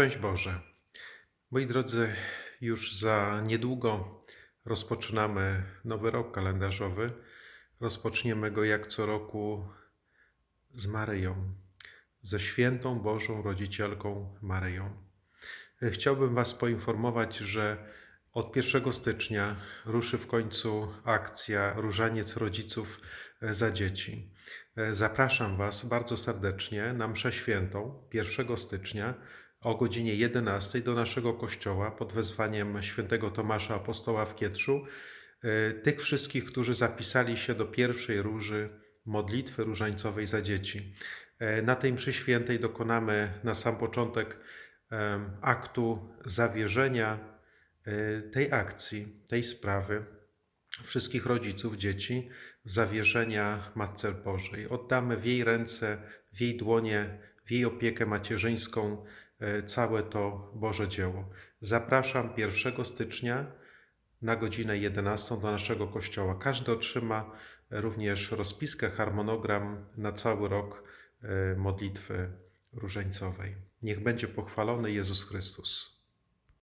Szczęść Boże. Moi drodzy, już za niedługo rozpoczynamy nowy rok kalendarzowy. Rozpoczniemy go jak co roku z Maryją, ze świętą Bożą Rodzicielką Maryją. Chciałbym Was poinformować, że od 1 stycznia ruszy w końcu akcja Różaniec Rodziców za Dzieci. Zapraszam Was bardzo serdecznie na mszę świętą 1 stycznia o godzinie 11 do naszego kościoła pod wezwaniem świętego Tomasza Apostoła w Kietrzu. Tych wszystkich, którzy zapisali się do pierwszej róży modlitwy różańcowej za dzieci. Na tej mszy świętej dokonamy na sam początek aktu zawierzenia e, tej akcji, tej sprawy wszystkich rodziców dzieci, zawierzenia Matce Bożej. Oddamy w jej ręce, w jej dłonie, w jej opiekę macierzyńską całe to Boże dzieło. Zapraszam 1 stycznia na godzinę 11 do naszego kościoła. Każdy otrzyma również rozpiskę, harmonogram na cały rok e, modlitwy różańcowej. Niech będzie pochwalony Jezus Chrystus.